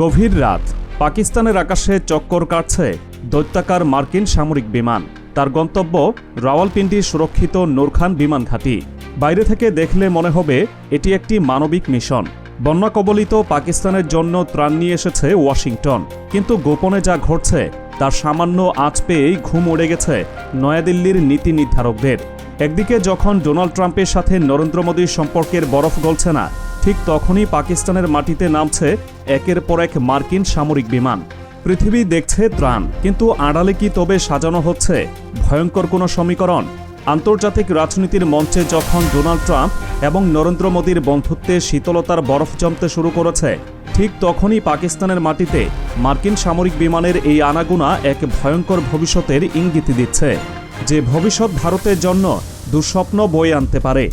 গভীর রাত, পাকিস্তানের আকাশে চক্কর কাটছে দৈত্যাকার মার্কিন সামরিক বিমান। তার গন্তব্য রাওয়ালপিন্ডি সুরক্ষিত নূরখান বিমান ঘাঁটি। বাইরে থেকে দেখলে মনে হবে এটি একটি মানবিক মিশন। বন্যা কবলিত পাকিস্তানের জন্য ত্রাণ নিয়ে এসেছে ওয়াশিংটন। কিন্তু গোপনে যা ঘটছে, তার সামান্য আঁচ পেয়েই ঘুম উড়ে গেছে নয়াদিল্লির নীতি নির্ধারকদের। একদিকে যখন ডোনাল্ড ট্রাম্পের সাথে নরেন্দ্র মোদীর সম্পর্কের বরফ গলছে না ঠিক তখনই পাকিস্তানের মাটিতে নামছে একের পর এক মার্কিন সামরিক বিমান। পৃথিবী দেখছে ত্রাণ, কিন্তু আড়ালে কি তবে সাজানো হচ্ছে ভয়ঙ্কর কোনো সমীকরণ? আন্তর্জাতিক রাজনীতির মঞ্চে যখন ডোনাল্ড ট্রাম্প এবং নরেন্দ্র মোদীর বন্ধুত্বে শীতলতার বরফ জমতে শুরু করেছে, ঠিক তখনই পাকিস্তানের মাটিতে মার্কিন সামরিক বিমানের এই আনাগুনা এক ভয়ঙ্কর ভবিষ্যতের ইঙ্গিত দিচ্ছে। যে ভবিষ্যৎ ভারতের জন্য দুঃস্বপ্ন বয়ে আনতে পারে।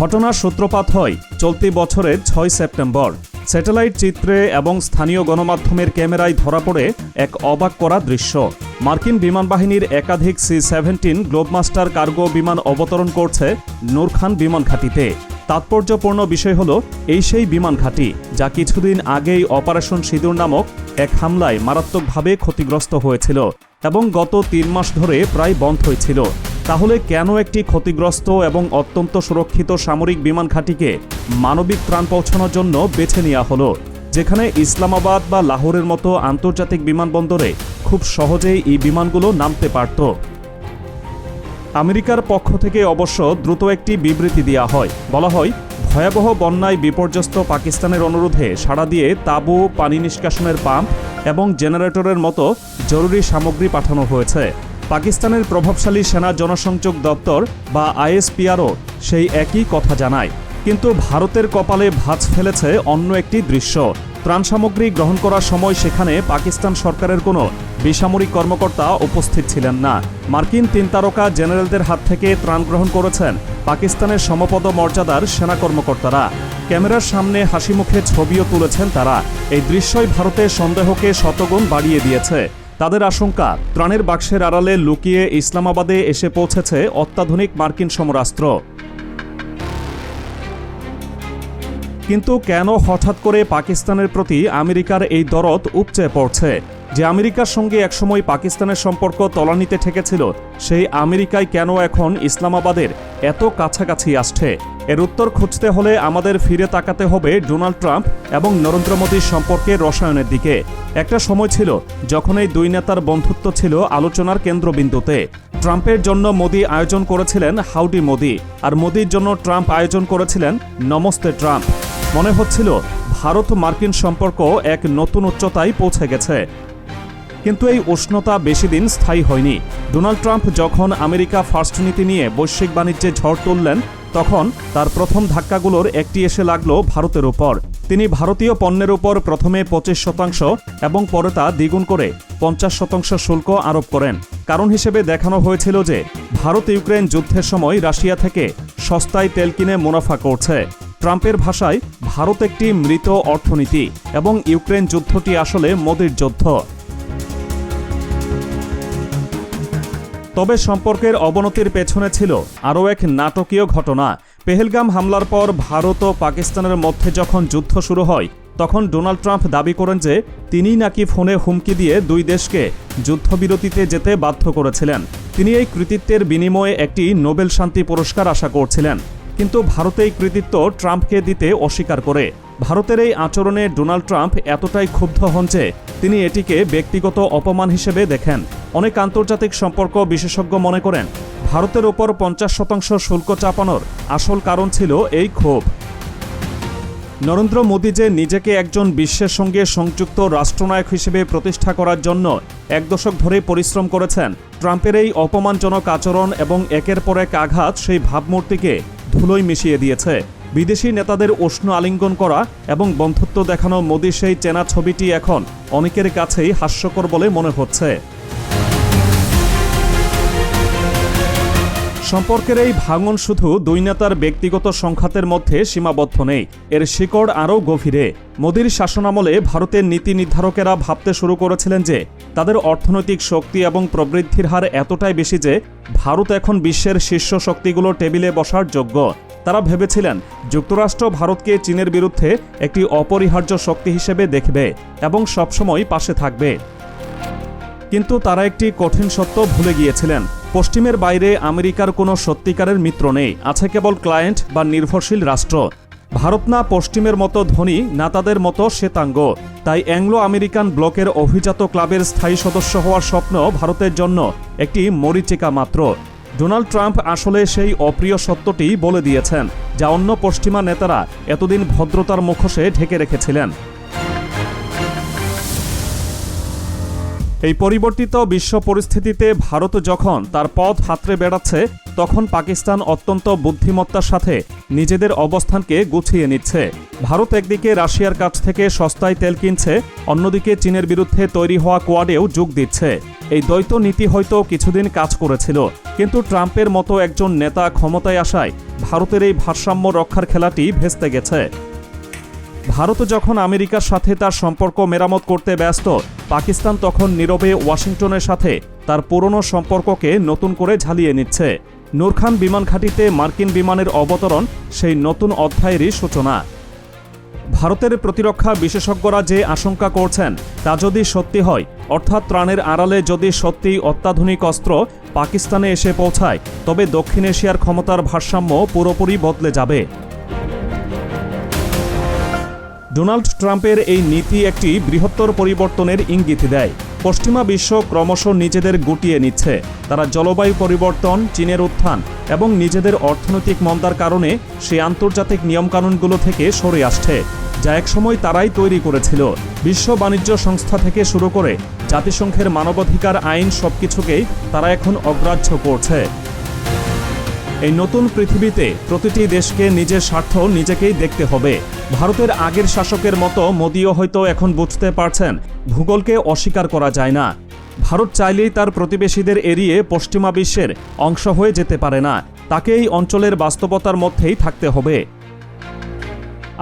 ঘটনার সূত্রপাত হয় চলতি বছরের ছয় সেপ্টেম্বর। স্যাটেলাইট চিত্রে এবং স্থানীয় গণমাধ্যমের ক্যামেরায় ধরা পড়ে এক অবাক করা দৃশ্য। মার্কিন বিমান বাহিনীর একাধিক সি সেভেন্টিন গ্লোবমাস্টার কার্গো বিমান অবতরণ করছে নূরখান বিমান ঘাঁটিতে। তাৎপর্যপূর্ণ বিষয় হল, এই সেই বিমান ঘাঁটি, যা কিছুদিন আগেই অপারেশন সিঁদুর নামক এক হামলায় মারাত্মকভাবে ক্ষতিগ্রস্ত হয়েছিল এবং গত তিন মাস ধরে প্রায় বন্ধ ছিল তাহলে কেন একটি ক্ষতিগ্রস্ত এবং অত্যন্ত সুরক্ষিত সামরিক বিমান ঘাঁটিকে মানবিক ত্রাণ পৌঁছানোর জন্য বেছে নেওয়া হলো? যেখানে ইসলামাবাদ বা লাহোরের মতো আন্তর্জাতিক বিমানবন্দরে খুব সহজেই এই বিমানগুলো নামতে পারত। আমেরিকার পক্ষ থেকে অবশ্য দ্রুত একটি বিবৃতি দেওয়া হয়। বলা হয়, ভয়াবহ বন্যায় বিপর্যস্ত পাকিস্তানের অনুরোধে সাড়া দিয়ে তাঁবু, পানি নিষ্কাশনের পাম্প এবং জেনারেটরের মতো জরুরি সামগ্রী পাঠানো হয়েছে। পাকিস্তানের প্রভাবশালী সেনা জনসংযোগ দপ্তর বা আইএসপিআরও সেই একই কথা জানায়। কিন্তু ভারতের কপালে ভাঁজ ফেলেছে অন্য একটি দৃশ্য। ত্রাণ সামগ্রী গ্রহণ করার সময় সেখানে পাকিস্তান সরকারের কোনো বেসামরিক কর্মকর্তা উপস্থিত ছিলেন না। মার্কিন তিন তারকা জেনারেলদের হাত থেকে ত্রাণ গ্রহণ করেছেন পাকিস্তানের সমপদ মর্যাদার সেনা কর্মকর্তারা। ক্যামেরার সামনে হাসি মুখে ছবিও তুলেছেন তারা। এই দৃশ্যই ভারতের সন্দেহকে শতগুণ বাড়িয়ে দিয়েছে। তাদের আশঙ্কা, ত্রাণের বাক্সের আড়ালে লুকিয়ে ইসলামাবাদে এসে পৌঁছেছে অত্যাধুনিক মার্কিন সমরাস্ত্র। কিন্তু কেন হঠাৎ করে পাকিস্তানের প্রতি আমেরিকার এই দরদ উপচে পড়ছে? যে আমেরিকার সঙ্গে একসময় পাকিস্তানের সম্পর্ক তলানিতে ঠেকেছিল, সেই আমেরিকায় কেন এখন ইসলামাবাদের এত কাছাকাছি আসছে? এর উত্তর খুঁজতে হলে আমাদের ফিরে তাকাতে হবে ডোনাল্ড ট্রাম্প এবং নরেন্দ্র মোদীর সম্পর্কে রসায়নের দিকে। একটা সময় ছিল যখন এই দুই নেতার বন্ধুত্ব ছিল আলোচনার কেন্দ্রবিন্দুতে। ট্রাম্পের জন্য মোদী আয়োজন করেছিলেন হাউডি মোদি, আর মোদির জন্য ট্রাম্প আয়োজন করেছিলেন নমস্তে ট্রাম্প। মনে হচ্ছিল ভারত মার্কিন সম্পর্ক এক নতুন উচ্চতায় পৌঁছে গেছে। কিন্তু এই উষ্ণতা বেশি দিন স্থায়ী হয়নি। ডোনাল্ড ট্রাম্প যখন আমেরিকা ফার্স্ট নীতি নিয়ে বৈশ্বিক বাণিজ্যে ঝড় তুললেন, তখন তার প্রথম ধাক্কাগুলোর একটি এসে লাগল ভারতের উপর। তিনি ভারতীয় পণ্যের উপর প্রথমে পঁচিশ শতাংশ এবং পরে তা দ্বিগুণ করে পঞ্চাশ শতাংশ শুল্ক আরোপ করেন। কারণ হিসেবে দেখানো হয়েছিল যে, ভারত ইউক্রেন যুদ্ধের সময় রাশিয়া থেকে সস্তায় তেল কিনে মুনাফা করছে। ট্রাম্পের ভাষায়, ভারত একটি মৃত অর্থনীতি এবং ইউক্রেন যুদ্ধটি আসলে মোদির যুদ্ধ। তবে সম্পর্কের অবনতির পেছনে ছিল আরও এক নাটকীয় ঘটনা। পেহেলগাম হামলার পর ভারত ও পাকিস্তানের মধ্যে যখন যুদ্ধ শুরু হয়, তখন ডোনাল্ড ট্রাম্প দাবি করেন যে তিনি নাকি ফোনে হুমকি দিয়ে দুই দেশকে যুদ্ধবিরতিতে যেতে বাধ্য করেছিলেন। তিনি এই কৃতিত্বের বিনিময়ে একটি নোবেল শান্তি পুরস্কার আশা করছিলেন। কিন্তু ভারতে এই কৃতিত্ব ট্রাম্পকে দিতে অস্বীকার করে। ভারতের এই আচরণে ডোনাল্ড ট্রাম্প এতটাই ক্ষুব্ধ হন যে তিনি এটিকে ব্যক্তিগত অপমান হিসেবে দেখেন। অনেক আন্তর্জাতিক সম্পর্ক বিশেষজ্ঞ মনে করেন, ভারতের ওপর পঞ্চাশ শতাংশ শুল্ক চাপানোর আসল কারণ ছিল এই ক্ষোভ। নরেন্দ্র মোদী যে নিজেকে একজন বিশ্বের সঙ্গে সংযুক্ত রাষ্ট্রনায়ক হিসেবে প্রতিষ্ঠা করার জন্য এক দশক ধরে পরিশ্রম করেছেন, ট্রাম্পের এই অপমানজনক আচরণ এবং একের পর এক আঘাত সেই ভাবমূর্তিকে ধুলোয় মিশিয়ে দিয়েছে। বিদেশি নেতাদের উষ্ণ আলিঙ্গন করা এবং বন্ধুত্ব দেখানো মোদীর সেই চেনা ছবিটি এখন অনেকের কাছেই হাস্যকর বলে মনে হচ্ছে। সম্পর্কের এই ভাঙন শুধু দুই নেতার ব্যক্তিগত সংঘাতের মধ্যে সীমাবদ্ধ নেই। এর শিকড় আরও গভীরে। মোদীর শাসনামলে ভারতের নীতি নির্ধারকেরা ভাবতে শুরু করেছিলেন যে, তাদের অর্থনৈতিক শক্তি এবং প্রবৃদ্ধির হার এতটাই বেশি যে, ভারত এখন বিশ্বের শীর্ষ শক্তিগুলো টেবিলে বসার যোগ্য। তারা ভেবেছিলেন, যুক্তরাষ্ট্র ভারতকে চীনের বিরুদ্ধে একটি অপরিহার্য শক্তি হিসেবে দেখবে এবং সবসময় পাশে থাকবে। কিন্তু তারা একটি কঠিন সত্য ভুলে গিয়েছিলেন। পশ্চিমের বাইরে আমেরিকার কোনো সত্যিকারের মিত্র নেই। আছে কেবল ক্লায়েন্ট বা নির্ভরশীল রাষ্ট্র। ভারত না পশ্চিমের মতো ধনী, না তাদের মতো শ্বেতাঙ্গ। তাই অ্যাংলো আমেরিকান ব্লকের অভিজাত ক্লাবের স্থায়ী সদস্য হওয়ার স্বপ্ন ভারতের জন্য একটি মরিচিকা মাত্র। ডোনাল্ড ট্রাম্প আসলে সেই অপ্রিয় সত্যটি বলে দিয়েছেন, যা অন্য পশ্চিমা নেতারা এতদিন ভদ্রতার মুখোশে ঢেকে রেখেছিলেন। এই পরিবর্তিত বিশ্ব পরিস্থিতিতে ভারত যখন তার পথ হাতড়ে বেড়াচ্ছে, তখন পাকিস্তান অত্যন্ত বুদ্ধিমত্তার সাথে নিজেদের অবস্থানকে গুছিয়ে নিচ্ছে। ভারত একদিকে রাশিয়ার কাছ থেকে সস্তায় তেল কিনছে, অন্যদিকে চীনের বিরুদ্ধে তৈরি হওয়া কোয়াডেও যোগ দিচ্ছে। এই দ্বৈত নীতি হয়তো কিছুদিন কাজ করেছিল, কিন্তু ট্রাম্পের মতো একজন নেতা ক্ষমতায় আসায় ভারতের এই ভারসাম্য রক্ষার খেলাটি ভেস্তে গেছে। ভারত যখন আমেরিকার সাথে তার সম্পর্ক মেরামত করতে ব্যস্ত পাকিস্তান তখন নীরবে ওয়াশিংটনের সাথে তার পুরনো সম্পর্ককে নতুন করে ঝালিয়ে নিচ্ছে। নূরখান বিমান ঘাঁটিতে মার্কিন বিমানের অবতরণ সেই নতুন অধ্যায়েরই সূচনা। ভারতের প্রতিরক্ষা বিশেষজ্ঞরা যে আশঙ্কা করছেন, তা যদি সত্যি হয়, অর্থাৎ ত্রাণের আড়ালে যদি সত্যিই অত্যাধুনিক অস্ত্র পাকিস্তানে এসে পৌঁছায়, তবে দক্ষিণ এশিয়ার ক্ষমতার ভারসাম্য পুরোপুরি বদলে যাবে। ডোনাল্ড ট্রাম্পের এই নীতি একটি বৃহত্তর পরিবর্তনের ইঙ্গিত দেয়। পশ্চিমা বিশ্ব ক্রমশ নিজেদের গুটিয়ে নিচ্ছে। তারা জলবায়ু পরিবর্তন, চীনের উত্থান এবং নিজেদের অর্থনৈতিক মন্দার কারণে সেই আন্তর্জাতিক নিয়মকানুনগুলো থেকে সরে আসছে, যা একসময় তারাই তৈরি করেছিল। বিশ্ব বাণিজ্য সংস্থা থেকে শুরু করে জাতিসংঘের মানবাধিকার আইন সবকিছুকেই তারা এখন অগ্রাহ্য করছে। এই নতুন পৃথিবীতে প্রতিটি দেশকে নিজের স্বার্থ নিজেকেই দেখতে হবে। ভারতের আগের শাসকের মতো মোদীও হয়তো এখন বুঝতে পারছেন, ভূগোলকে অস্বীকার করা যায় না। ভারত চাইলেই তার প্রতিবেশীদের এড়িয়ে পশ্চিমা বিশ্বের অংশ হয়ে যেতে পারে না। তাকে এই অঞ্চলের বাস্তবতার মধ্যেই থাকতে হবে।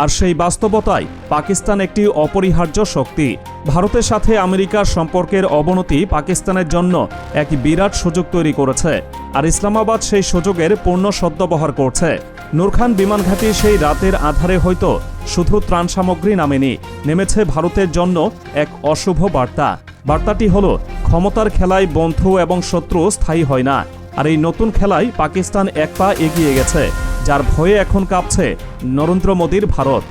আর সেই বাস্তবতায় পাকিস্তান একটি অপরিহার্য শক্তি। ভারতের সাথে আমেরিকার সম্পর্কের অবনতি পাকিস্তানের জন্য এক বিরাট সুযোগ তৈরি করেছে, আর ইসলামাবাদ সেই সুযোগের পূর্ণ সদ্ব্যবহার করছে। নূরখান বিমান ঘাঁটি সেই রাতের আধারে হয়তো শুধু ত্রাণ সামগ্রী নামেনি, নেমেছে ভারতের জন্য এক অশুভ বার্তা। বার্তাটি হলো, ক্ষমতার খেলায় বন্ধু এবং শত্রু স্থায়ী হয় না, আর এই নতুন খেলায় পাকিস্তান এক পা এগিয়ে গেছে। যার ভয়ে এখন কাঁপছে নরেন্দ্র মোদীর ভারত।